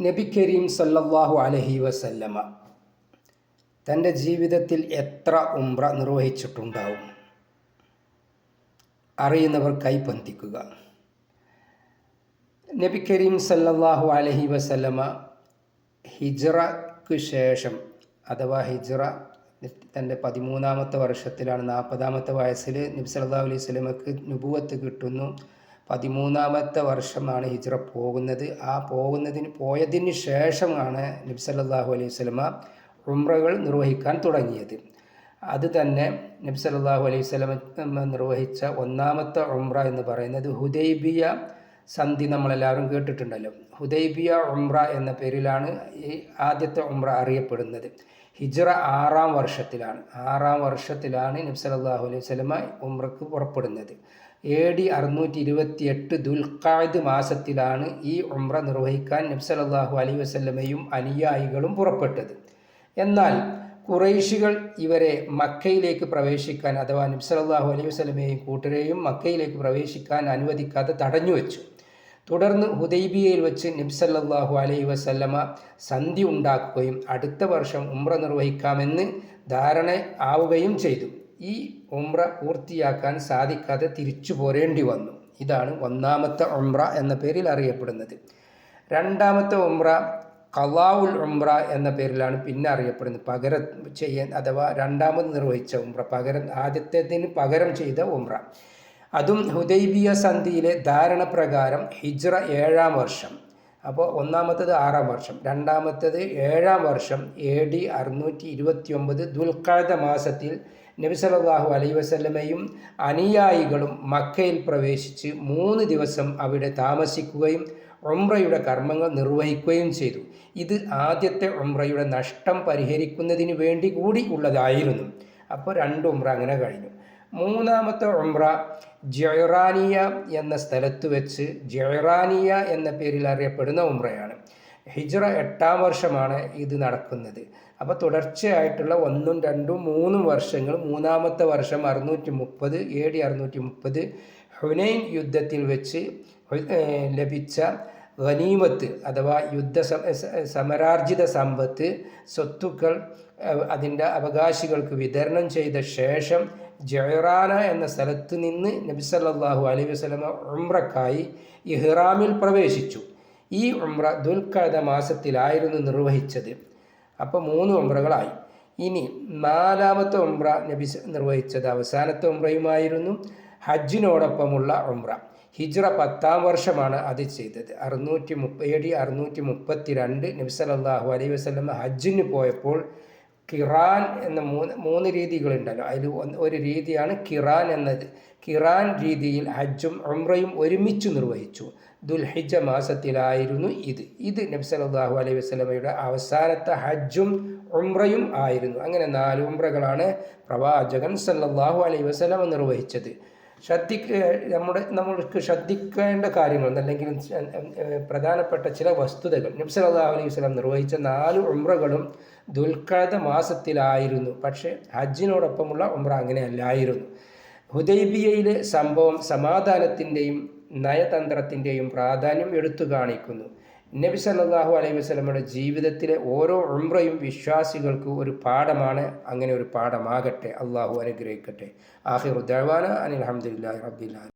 നബി കരീം സല്ലല്ലാഹു അലഹി വസല്ലമ തന്റെ ജീവിതത്തിൽ എത്ര ഉംറ നിർവഹിച്ചിട്ടുണ്ടാവും? അറിയുന്നവർ കൈപ്പന്തിക്കുക നബി കരീം സല്ലല്ലാഹു അലഹി വസല്ലമ ഹിജ്റക്ക് ശേഷം അഥവാ ഹിജ്റ തന്റെ പതിമൂന്നാമത്തെ വർഷത്തിലാണ് നാൽപ്പതാമത്തെ വയസ്സിൽ നബി സല്ലല്ലാഹു അലൈഹി സ്വലമക്ക് നുപുവത്ത് കിട്ടുന്നു. പതിമൂന്നാമത്തെ വർഷമാണ് ഹിജ്റ പോകുന്നത്. ആ പോകുന്നതിന് പോയതിന് ശേഷമാണ് നബി സല്ലല്ലാഹു അലൈഹി വസല്ലമ ഉംറകൾ നിർവഹിക്കാൻ തുടങ്ങിയത്. അത് തന്നെ നബി സല്ലല്ലാഹു അലൈഹി വസല്ലമ നിർവഹിച്ച ഒന്നാമത്തെ ഉംറ എന്ന് പറയുന്നത് ഹുദൈബിയ സന്ധി നമ്മളെല്ലാവരും കേട്ടിട്ടുണ്ടല്ലോ. ഹുദൈബിയ ഉംറ എന്ന പേരിലാണ് ഈ ആദ്യത്തെ ഉംറ അറിയപ്പെടുന്നത്. ഹിജ്റ ആറാം വർഷത്തിലാണ്. ആറാം വർഷത്തിലാണ് നബി സല്ലല്ലാഹു അലൈഹി വസല്ലമ ഉംറക്ക് പുറപ്പെടുന്നത്. എ ഡി അറുന്നൂറ്റി ഇരുപത്തി എട്ട് ദുൽഖാദ് മാസത്തിലാണ് ഈ ഉംറ നിർവഹിക്കാൻ നബ്സലല്ലാഹു അലൈ വസ്ല്ലമയും അനുയായികളും പുറപ്പെട്ടത്. എന്നാൽ കുറൈശികൾ ഇവരെ മക്കയിലേക്ക് പ്രവേശിക്കാൻ അഥവാ നബ്സലല്ലാഹു അലൈ അലൈഹി വസല്ലമയെയും കൂട്ടരെയും മക്കയിലേക്ക് പ്രവേശിക്കാൻ അനുവദിക്കാതെ തടഞ്ഞു വെച്ചു. തുടർന്ന് ഹുദൈബിയയിൽ വെച്ച് നബ്സല്ലാഹു അലൈ വസല്ലമ സന്ധി ഉണ്ടാക്കുകയും അടുത്ത വർഷം ഉംറ നിർവഹിക്കാമെന്ന് ധാരണ ആവുകയും ചെയ്തു. ഈ ഉംറ പൂർത്തിയാക്കാൻ സാധിക്കാതെ തിരിച്ചു പോരേണ്ടി വന്നു. ഇതാണ് ഒന്നാമത്തെ ഉംറ എന്ന പേരിൽ അറിയപ്പെടുന്നത്. രണ്ടാമത്തെ ഉംറ കലാവുൽ ഉംറ എന്ന പേരിലാണ് പിന്നെ അറിയപ്പെടുന്നത്. പകരം ചെയ്യാൻ അഥവാ രണ്ടാമത് നിർവഹിച്ച ഉംറ പകരം ആദ്യത്തേതിന് പകരം ചെയ്ത ഉംറ. അതും ഹുദൈബിയ സന്ധിയിലെ ധാരണ പ്രകാരം ഹിജ്റ ഏഴാം വർഷം. അപ്പോൾ ഒന്നാമത്തത് ആറാം വർഷം. രണ്ടാമത്തത് ഏഴാം വർഷം എ ഡി അറുന്നൂറ്റി ഇരുപത്തി ഒമ്പത് ദുൽഖാദ മാസത്തിൽ നബി അലൈ വസല്ലമയും അനുയായികളും മക്കയിൽ പ്രവേശിച്ച് മൂന്ന് ദിവസം അവിടെ താമസിക്കുകയും ഉംറയുടെ കർമ്മങ്ങൾ നിർവഹിക്കുകയും ചെയ്തു. ഇത് ആദ്യത്തെ ഉംറയുടെ നഷ്ടം പരിഹരിക്കുന്നതിന് വേണ്ടി കൂടി ഉള്ളതായിരുന്നു. അപ്പോൾ രണ്ട് ഉംറ അങ്ങനെ കഴിഞ്ഞു. മൂന്നാമത്തെ ഉംറ ജയറാനിയ എന്ന സ്ഥലത്ത് വെച്ച് ജയറാനിയ എന്ന പേരിൽ അറിയപ്പെടുന്ന ഉംറയാണ്. ഹിജ്റ എട്ടാം വർഷമാണ് ഇത് നടക്കുന്നത്. അപ്പോൾ തുടർച്ചയായിട്ടുള്ള ഒന്നും രണ്ടും മൂന്നും വർഷങ്ങൾ മൂന്നാമത്തെ വർഷം അറുന്നൂറ്റി മുപ്പത് എ ഡി അറുന്നൂറ്റി മുപ്പത് ഹുനൈൻ യുദ്ധത്തിൽ വെച്ച് ലഭിച്ച ഖനീമത്ത് അഥവാ യുദ്ധ സമരാർജിത സമ്പത്ത് സ്വത്തുക്കൾ അതിന്റെ അവകാശികൾക്ക് വിതരണം ചെയ്ത ശേഷം ജയറാന എന്ന സ്ഥലത്ത് നിന്ന് നബിസല്ലാഹു അലൈഹി വസല്ലമ ഉംറക്കായി ഇഹ്റാമിൽ പ്രവേശിച്ചു. ഈ ഉംറ ദുൽഖഅദ മാസത്തിലായിരുന്നു നിർവഹിച്ചത്. അപ്പോൾ മൂന്ന് ഉംറകളായി. ഇനി നാലാമത്തെ ഉംറ നബി നിർവഹിച്ചത് അവസാനത്തെ ഉംറയുമായിരുന്നു. ഹജ്ജിനോടൊപ്പമുള്ള ഉംറ. ഹിജ്റ പത്താം വർഷമാണ് അത് ചെയ്തത്. അറുന്നൂറ്റി മുപ്പ എ ഡി അറുന്നൂറ്റി മുപ്പത്തി രണ്ട് നബി സല്ലല്ലാഹു അലൈഹി ഹജ്ജിന് പോയപ്പോൾ കിറാൻ എന്ന മൂന്ന് മൂന്ന് രീതികളുണ്ടല്ലോ. അതിൽ ഒരു രീതിയാണ് കിറാൻ എന്നത്. കിറാൻ രീതിയിൽ ഹജ്ജും ഉംറയും ഒരുമിച്ച് നിർവഹിച്ചു. ദുൽഹിജ മാസത്തിലായിരുന്നു ഇത്. ഇത് നബി സല്ലല്ലാഹു അലൈഹി വസല്ലമയുടെ അവസാനത്തെ ഹജ്ജും ഉംറയും ആയിരുന്നു. അങ്ങനെ നാല് ഉംറകളാണ് പ്രവാചകൻ സല്ലല്ലാഹു അലൈഹി വസല്ലമ നിർവഹിച്ചത്. ശ്രദ്ധിക്ക നമ്മുടെ നമ്മൾക്ക് ശ്രദ്ധിക്കേണ്ട കാര്യങ്ങൾ അല്ലെങ്കിൽ പ്രധാനപ്പെട്ട ചില വസ്തുതകൾ. നബ്സലാഹു അലൈഹി വസല്ലം നിർവഹിച്ച നാല് ഉംറകളും ദുൽഖഅദ മാസത്തിലായിരുന്നു. പക്ഷേ ഹജ്ജിനോടൊപ്പമുള്ള ഉംറ അങ്ങനെയല്ലായിരുന്നു. ഹുദൈബിയയിലെ സംഭവം സമാധാനത്തിന്റെയും നയതന്ത്രത്തിന്റെയും പ്രാധാന്യം എടുത്തു കാണിക്കുന്നു. നബി സല്ലാഹു അലൈഹി വസല്ലമയുടെ ജീവിതത്തിലെ ഓരോ ഉംറയും വിശ്വാസികൾക്ക് ഒരു പാഠമാണ്. അങ്ങനെ ഒരു പാഠമാകട്ടെ. അള്ളാഹു അനുഗ്രഹിക്കട്ടെ. ആഹിർ ദഴവാന അനിൽ അഹമ്മദില്ലാ റബ്ബില്ലാ